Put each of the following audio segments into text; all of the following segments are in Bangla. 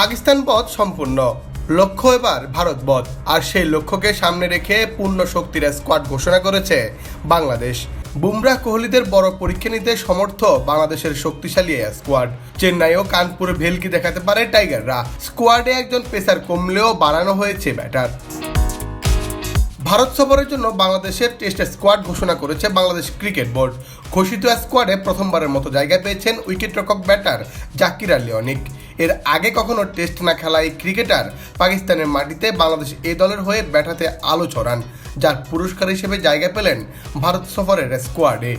পাকিস্তান পথ সম্পূর্ণ। লক্ষ্য এবার ভারত বধ আর সেই লক্ষ্যকে সামনে রেখে পূর্ণ শক্তির স্কোয়াড ঘোষণা করেছে বাংলাদেশ। বুমরাহ কোহলিদের বড় পরীক্ষা নিতে সমর্থ বাংলাদেশের শক্তিশালী স্কোয়াড চেন্নাই ও কানপুরে ভেলকি দেখাতে পারে টাইগাররা স্কোয়াডে একজন পেসার কমলেও বাড়ানো হয়েছে ব্যাটার ভারত সফরের জন্য বাংলাদেশের টেস্ট স্কোয়াড ঘোষণা করেছে বাংলাদেশ ক্রিকেট বোর্ড ঘোষিত স্কোয়াডে প্রথমবারের মতো জায়গা পেয়েছেন উইকেট রক্ষক ব্যাটার জাকির আলী অনিক। এর আগে কখনো টেস্ট না খেলা এই ক্রিকেটার পাকিস্তানের মাটিতে বাংলাদেশ এ দলের হয়ে ব্যাটাতে আলো ছড়ান, যার পুরস্কার হিসেবে জায়গা পেলেন ভারত সফরের স্কোয়াডে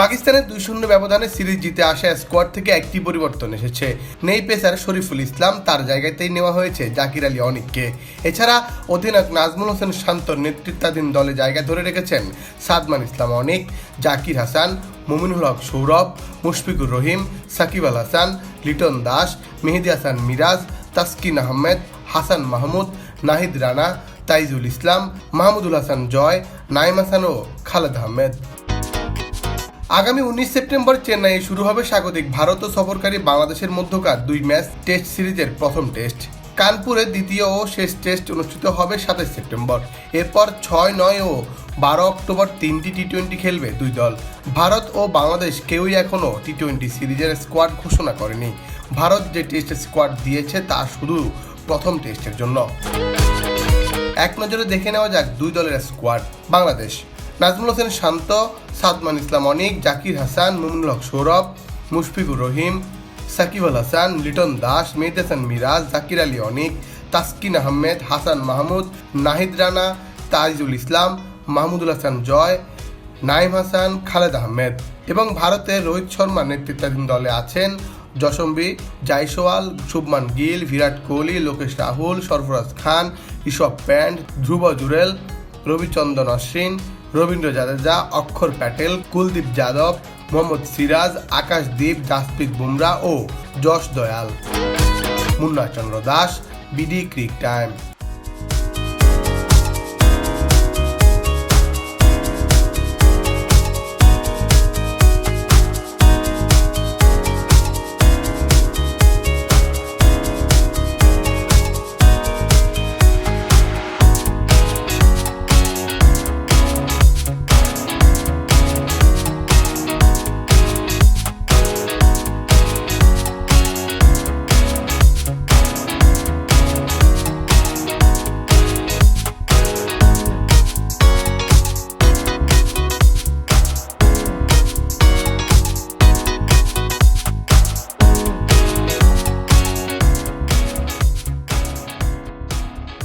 পাকিস্তানের দুই শূন্য ব্যবধানে সিরিজ জিতে আসা স্কোয়াড থেকে একটি পরিবর্তন এসেছে। নেই পেসার শরীফুল ইসলাম তার জায়গাতেই নেওয়া হয়েছে জাকির আলী অনিককে। এছাড়া অধিনায়ক নাজমুল হোসেন শান্তর নেতৃত্বাধীন দলে জায়গা ধরে রেখেছেন সাদমান ইসলাম অনিক, জাকির হাসান, মুমিনুল হক সৌরভ, মুশফিকুর রহিম, সাকিব আল হাসান, লিটন দাস, মেহেদি হাসান মিরাজ, তাসকিন আহমেদ, হাসান মাহমুদ, নাহিদ রানা, তাইজুল ইসলাম, মাহমুদুল হাসান জয় নাইম হাসান ও খালেদ আহমেদ। আগামী উনিশ সেপ্টেম্বর চেন্নাইয়ে শুরু হবে স্বাগতিক ভারত ও সফরকারী বাংলাদেশের মধ্যকার দুই ম্যাচ টেস্ট সিরিজের প্রথম টেস্ট। কানপুরে দ্বিতীয় ও শেষ টেস্ট অনুষ্ঠিত হবে সাতাশ সেপ্টেম্বর। এরপর ছয়, নয় ও বারো অক্টোবর তিনটি টি টোয়েন্টি খেলবে দুই দল। ভারত ও বাংলাদেশ কেউই এখনও টি টোয়েন্টি সিরিজের স্কোয়াড ঘোষণা করেনি। ভারত যে টেস্ট স্কোয়াড দিয়েছে তা শুধু প্রথম টেস্টের জন্য। এক নজরে দেখে নেওয়া যাক দুই দলের স্কোয়াড, বাংলাদেশ। নাজমুল হোসেন শান্ত, সাদমান ইসলাম অনিক, জাকির হাসান, মুমিনুল হক সৌরভ, মুশফিকুর রহিম, সাকিব আল হাসান, লিটন দাস মেহেদ হাসান মিরাজ, জাকির আলী অনিক, তাসকিন আহমেদ, হাসান মাহমুদ, নাহিদ রানা, তাইজুল ইসলাম, মাহমুদুল হাসান জয়, নাইম হাসান, খালেদ আহমেদ। এবং ভারতের রোহিত শর্মা নেতৃত্বাধীন দলে আছেন যশম্বী, জাইসওয়াল, শুভমান গিল, বিরাট কোহলি, লোকেশ রাহুল, সরফরাজ খান, ঋষভ প্যান্ট, ধ্রুব জুরেল রবিচন্দন অশ্বিন রবীন্দ্র জাদেজা, অক্ষর প্যাটেল, কুলদীপ যাদব, মোহাম্মদ সিরাজ আকাশদীপ জাসপ্রীত বুমরা ও Yash Dayal. Munna Chandra Das, BD cric time.